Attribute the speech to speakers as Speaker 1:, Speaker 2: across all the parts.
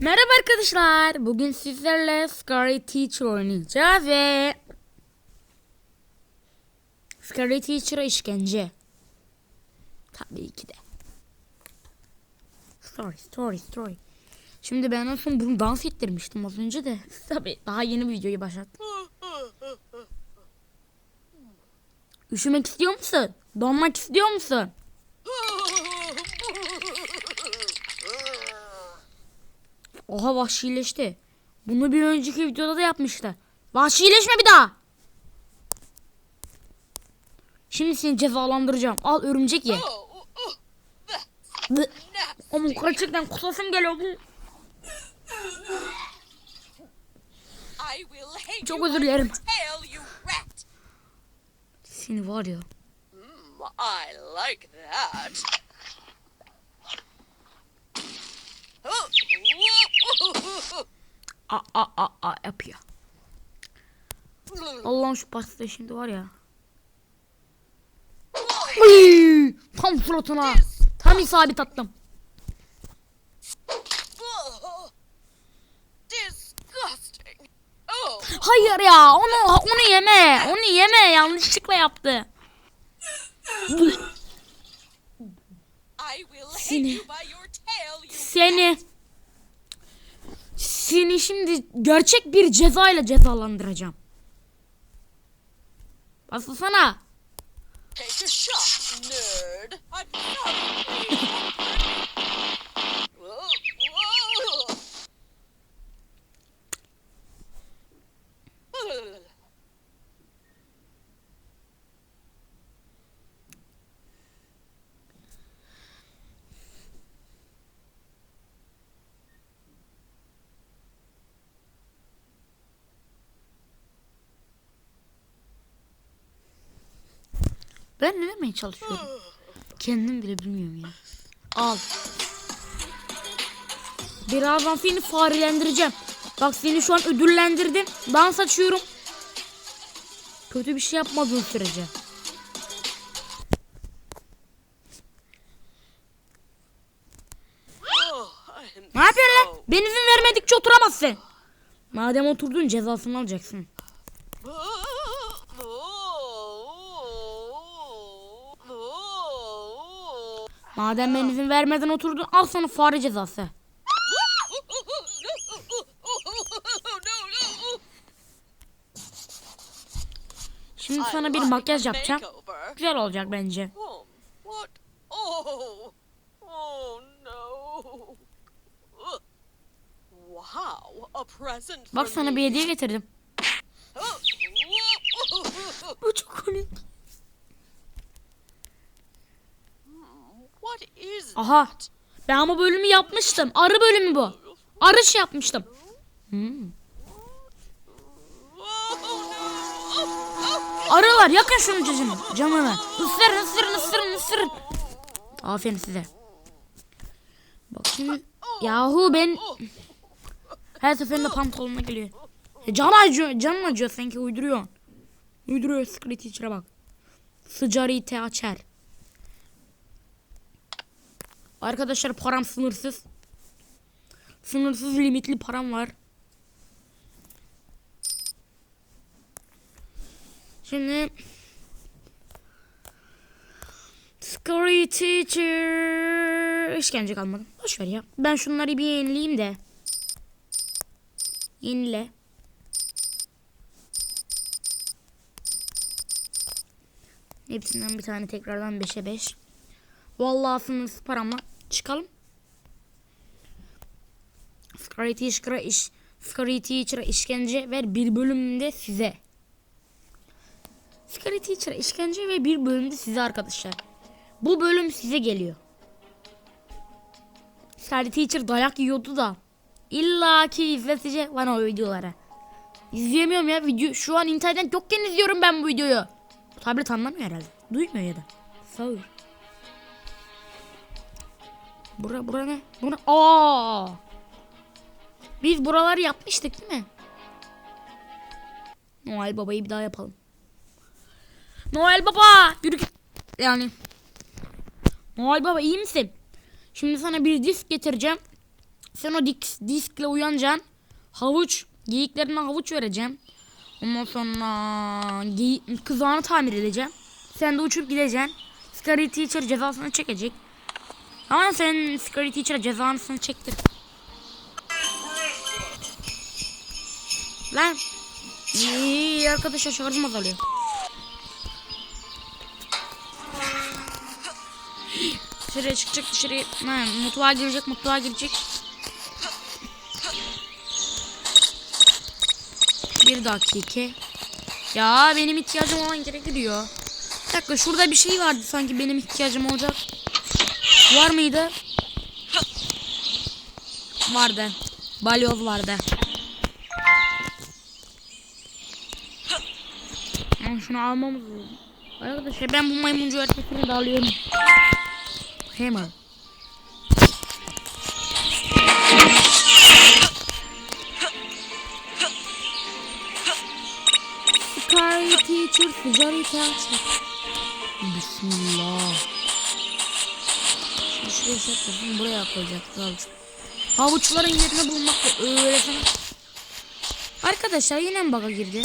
Speaker 1: Merhaba arkadaşlar. Bugün sizlerle Scary Teacher oynayacağız ve Scary Teacher'a işkence. Tabii ki de. Story, story, story. Şimdi ben en son bunu dans ettirmiştim az önce de. Tabii daha yeni videoyu başlattım. Üşümek istiyor musun? Donmak istiyor musun? Oha vahşileşti. Bunu bir önceki videoda da yapmıştı. Vahşileşme bir daha. Şimdi seni cezalandıracağım. Al örümcek ye. Ama gerçekten kusasım geliyor bu. Çok özür dilerim. Seni var ya.
Speaker 2: Mm, I like that.
Speaker 1: A a a a yapıyor. Allah'ım şu pasta şimdi var ya. Tam suratına. Tam isabet attım. Hayır ya onu onu yeme. Onu yeme yanlışlıkla yaptı. Seni- Seni seni şimdi gerçek bir ceza ile cezalandıracağım. Basılsana.
Speaker 2: Take a shot, nerd.
Speaker 1: Ben ne demeye çalışıyorum? Kendim bile bilmiyorum ya. Al. Birazdan seni farelendireceğim. Bak seni şu an ödüllendirdim. Dans açıyorum. Kötü bir şey yapmadığın sürece. Ne yapıyorsun lan? Ben izin vermedikçe oturamazsın. Madem oturdun cezasını alacaksın. Madem ben izin vermeden oturdun al sana fare cezası. Şimdi sana bir makyaj yapacağım. Güzel olacak bence.
Speaker 2: Oh? Oh,
Speaker 1: Bak sana bir hediye getirdim. Bu çok komik.
Speaker 2: What is
Speaker 1: Aha. Ben ama bölümü yapmıştım. Arı bölümü bu. Arı şey yapmıştım. Hmm. Arılar yakın şunun cacını. Camını. Isırın ısırın ısırın ısırın. Aferin size. Bak şimdi. Yahu ben. Her seferinde pantolonuma geliyor. E, can acıyor. Canın acıyor sanki uyduruyor. Uyduruyor Secret Teacher'a bak. Sıcarite açar. Arkadaşlar param sınırsız. Sınırsız limitli param var. Şimdi Scary Teacher işkence kalmadı. Boş ver ya. Ben şunları bir yenileyim de. Yenile. Hepsinden bir tane tekrardan 5'e 5. Vallahi sınırsız paramla çıkalım. Scary Teacher'a iş Scary Teacher'a işkence ver bir bölümde size. Scary Teacher'a işkence ve bir bölümde size arkadaşlar. Bu bölüm size geliyor. Scary Teacher dayak yiyordu da. İlla ki izletecek bana o videoları. İzleyemiyorum ya video. Şu an internet yokken izliyorum ben bu videoyu. Bu tablet anlamıyor herhalde. Duymuyor ya da. Sağır. Bura bura ne? Bura aa. Biz buraları yapmıştık değil mi? Noel babayı bir daha yapalım. Noel baba yürü. Yani. Noel baba iyi misin? Şimdi sana bir disk getireceğim. Sen o disk, diskle uyanacaksın. Havuç, geyiklerine havuç vereceğim. Ondan sonra geyik, kızağını tamir edeceğim. Sen de uçup gideceksin. Scary Teacher cezasını çekecek. Ama sen Scary Teacher cezasını çektir. Lan. İyi arkadaşlar şarjım azalıyor. Dışarıya çıkacak dışarıya. Ha, mutfağa girecek mutfağa girecek. Bir dakika. Ya benim ihtiyacım olan yere giriyor. Bir dakika şurada bir şey vardı sanki benim ihtiyacım olacak. Var mıydı? Vardı. Balyoz vardı. Ama şunu almamız lazım. Arkadaşlar ben bu maymuncu öğretmesini de alıyorum. Hammer. Sky teacher teacher. Bismillah. Saklasın buraya koyacaktık havuç. Havuçların yerini bulmak da öğretmen. Arkadaşlar yine mi bug'a girdi?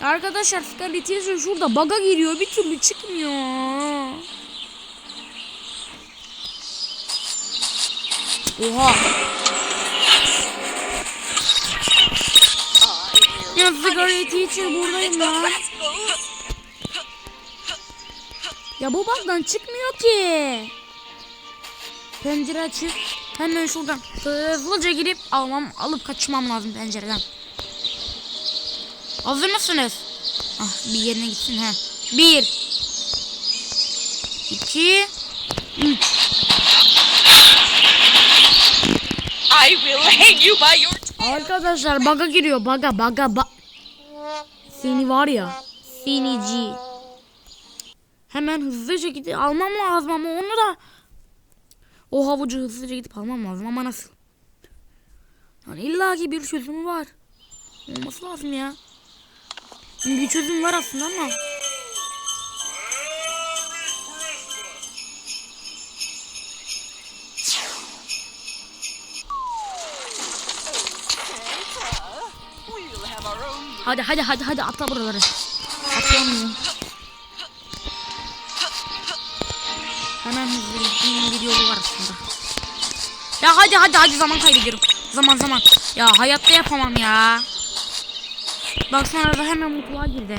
Speaker 1: Arkadaşlar Scarlet Teacher şurada bug'a giriyor bir türlü çıkmıyor. Oha. Ya Scarlet Teacher buradayım lan. Ya bu bug'dan çıkmıyor ki. Pencere açık. Hemen şuradan hızlıca girip almam alıp kaçmam lazım pencereden. Hazır mısınız? Ah bir yerine gitsin ha. Bir. iki, Üç.
Speaker 2: I will hang you by your
Speaker 1: Arkadaşlar baga giriyor baga baga ba. Seni var ya. Senici. Hemen hızlıca gidip almam lazım ama onu da o havucu hızlıca gidip almam lazım ama nasıl? Yani illaki bir çözümü var. Olması lazım ya. Bir çözüm var aslında ama. Hadi hadi hadi hadi atla buraları. Atlamıyor. Hemen hızlı bir yolu var aslında. Ya hadi hadi hadi zaman kaybediyorum. Zaman zaman. Ya hayatta yapamam ya. Baksana da hemen mutfağa girdi.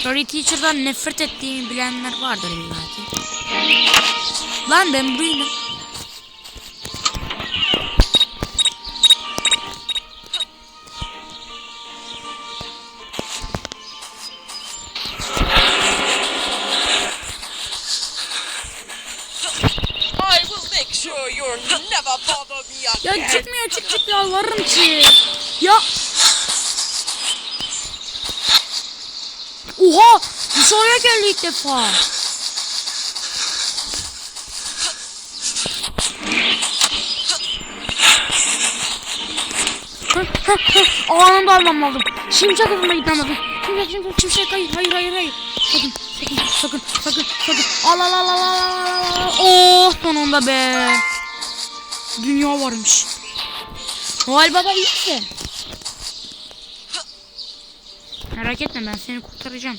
Speaker 1: Story Teacher'dan nefret ettiğimi bilenler vardır illaki. Lan ben burayı
Speaker 2: I will make sure you'll never bother me
Speaker 1: Ya çıkmıyor çık çık yalvarırım ki. Ya. Oha! Dışarıya geldi ilk defa. Anında almam lazım. Şimşek hızında gitmem lazım. Şimşek şimşek şimşek hayır hayır hayır hayır. Sakın sakın sakın sakın sakın. Al al al al al al. Oh sonunda be. Dünya varmış. Noel Baba iyisin. Merak etme ben seni kurtaracağım.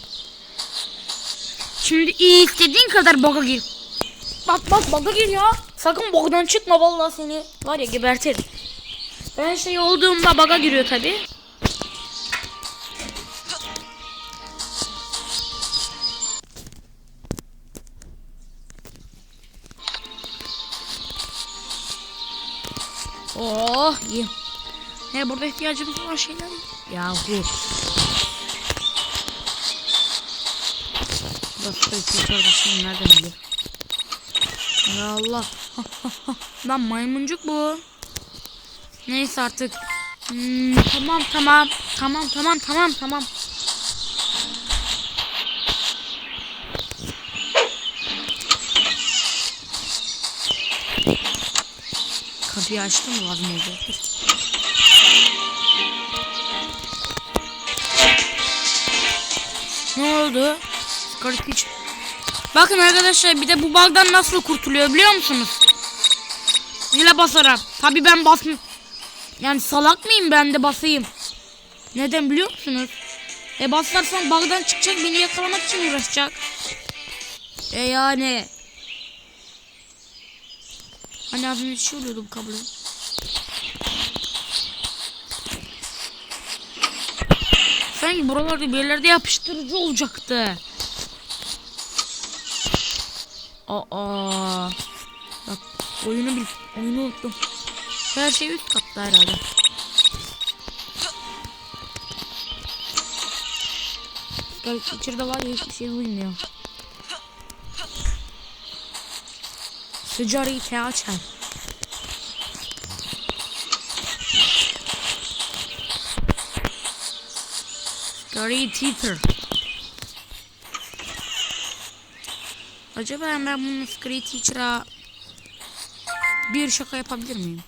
Speaker 1: Şimdi iyi istediğin kadar boga gir. Bak bak boga gir ya. Sakın bogdan çıkma vallahi seni var ya gebertirim. Ben şey olduğumda baga giriyor tabi. Oh iyi. Ne burada ihtiyacımız olan şeyler? Yahu. Başka iki çorbasını nereden bilir? Ya Allah. Lan maymuncuk bu. Neyse artık. Hmm, tamam tamam. Tamam tamam tamam tamam. Kapıyı açtım lazım olacaktır. Ne oldu? Garip hiç. Bakın arkadaşlar bir de bu bug'dan nasıl kurtuluyor biliyor musunuz? Zile basarak. Tabi ben basm... Yani salak mıyım ben de basayım? Neden biliyor musunuz? E basarsam bug'dan çıkacak beni yakalamak için uğraşacak. E yani. Hani az önce şey oluyordu bu kablo. Sanki buralarda bir yerlerde yapıştırıcı olacaktı. Aa. Bak oyunu bil oyunu unuttum. Her şey üst katta herhalde. Gel içeride var ya hiçbir şey duymuyor. Sıcarıyı te açar. Scary Teacher. Acaba ben bunun Scary Teacher'a bir şaka yapabilir miyim?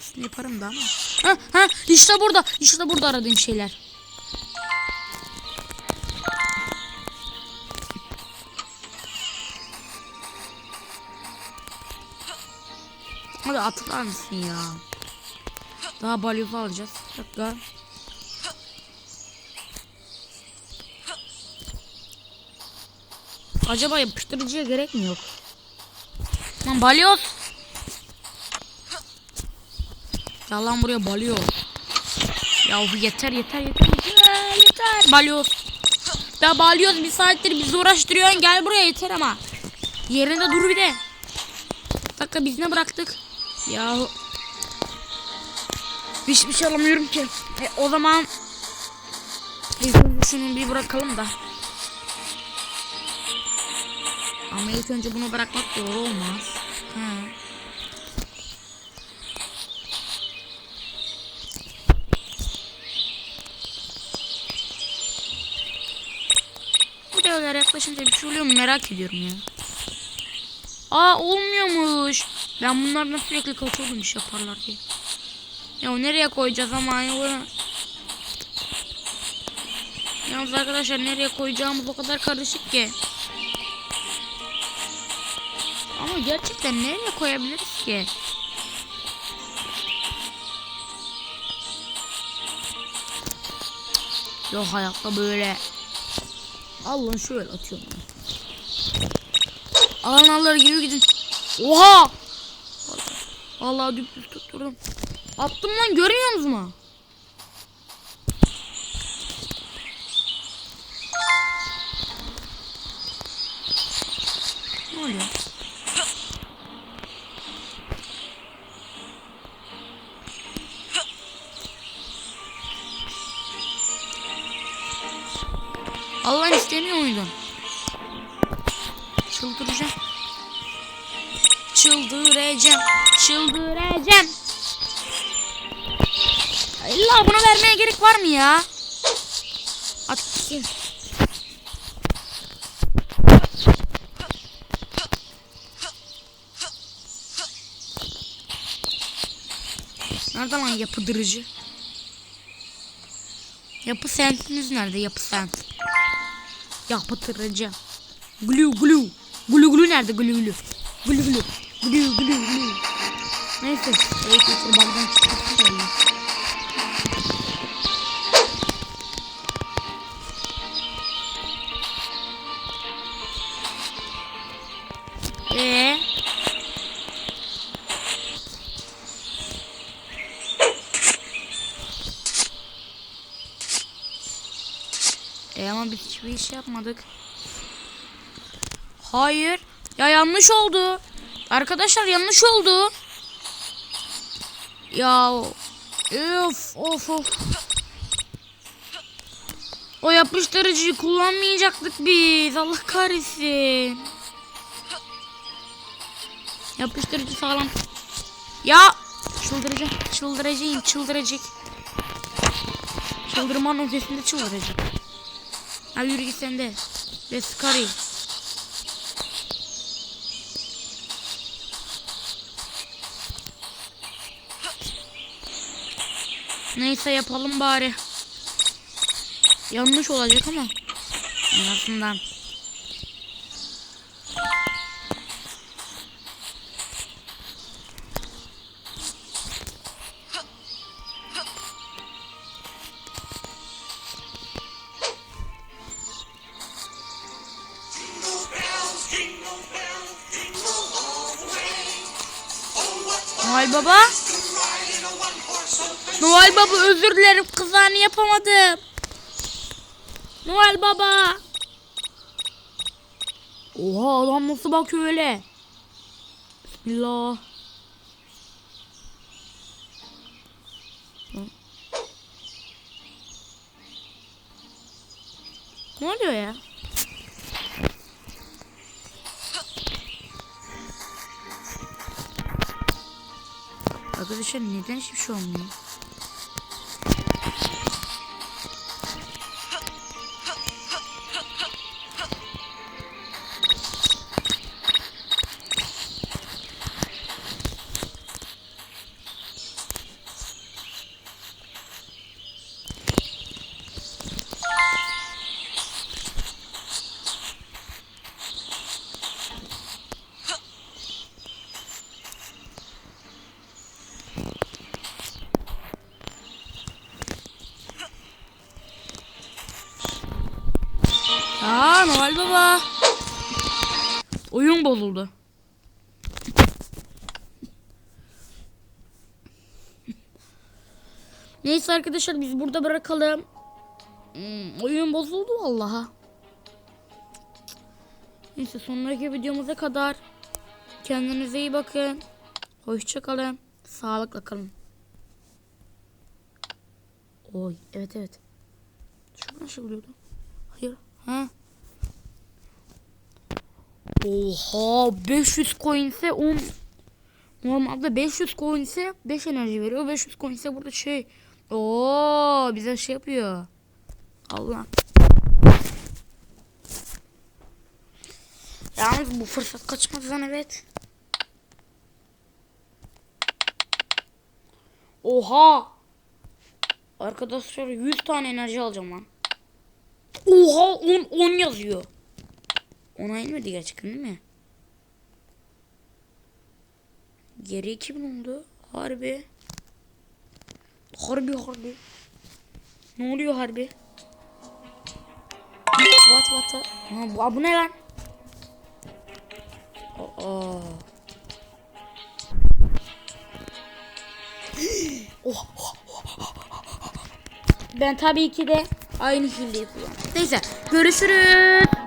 Speaker 1: Aslında yaparım da ama. Ha ha işte burada. işte burada aradığım şeyler. Hadi atlar mısın ya? Daha balyoz alacağız. Bir dakika. Acaba yapıştırıcıya gerek mi yok? Lan balyoz. Ya lan buraya balyoz. Yahu yeter yeter yeter yeter yeter. Balyoz. Ya balyoz bir saattir bizi uğraştırıyorsun gel buraya yeter ama. Yerinde dur bir de. Bir dakika biz ne bıraktık? Yahu. Hiçbir şey alamıyorum ki. E, o zaman önce şunu bir bırakalım da. Ama ilk önce bunu bırakmak doğru olmaz. Ha. Bu devreler yaklaşınca bir şey oluyor mu merak ediyorum ya. Aa olmuyormuş. Ben bunlardan sürekli kaçıyordum iş yaparlar diye. Ya nereye koyacağız ama ya. Yalnız arkadaşlar nereye koyacağımız o kadar karışık ki. Ama gerçekten nereye koyabiliriz ki? Yok hayatta böyle. Allah'ın şöyle atıyorum. Alan alır gibi gidin. Oha! Vallahi dümdüz tutturdum. Attım lan görmüyor musun mu? Var mı ya? At gitsin. Nerede lan yapıdırıcı? Yapı sentiniz nerede? Yapı sent. Yapıtırıcı. Glu glu. Glu glu nerede? Glu glu. Glu glu. Glu glu glu. Neyse. Evet, işte bagdan çıkarttım Ee? E ama biz hiçbir iş yapmadık. Hayır. Ya yanlış oldu. Arkadaşlar yanlış oldu. Ya of of of. O yapıştırıcıyı kullanmayacaktık biz. Allah kahretsin. Yapıştırıcı sağlam. Ya çıldıracak, çıldıracağım, çıldıracak. Çıldırmanın ötesinde çıldıracak. Ha yürü git sen de. Ve sıkarayım. Neyse yapalım bari. Yanlış olacak ama. En azından. Noel Baba. Noel Baba özür dilerim kızlarını yapamadım. Noel Baba. Oha adam nasıl bakıyor öyle. Bismillah. Ne oluyor ya? Arkadaşlar neden hiçbir şey olmuyor? Noel Baba. Oyun bozuldu. Neyse arkadaşlar biz burada bırakalım. Hmm, oyun bozuldu vallaha. Neyse sonraki videomuza kadar kendinize iyi bakın. Hoşça kalın. Sağlıkla kalın. Oy evet evet. Şu nasıl oluyordu? Hayır. Ha. Oha 500 coin ise 10 Normalde 500 coin ise 5 enerji veriyor. 500 coin ise burada şey. Oo bize şey yapıyor. Allah. Yalnız bu fırsat kaçmaz lan evet. Oha. Arkadaşlar 100 tane enerji alacağım lan. Oha 10 10 yazıyor. Ona inmedi gerçekten değil mi? Geri 2000 oldu. Harbi. Harbi harbi. Ne oluyor harbi? What what? Ha, bu, aa, bu ne lan? Aa. Oh, oh, Ben tabii ki de aynı hileyi kullandım. Neyse görüşürüz.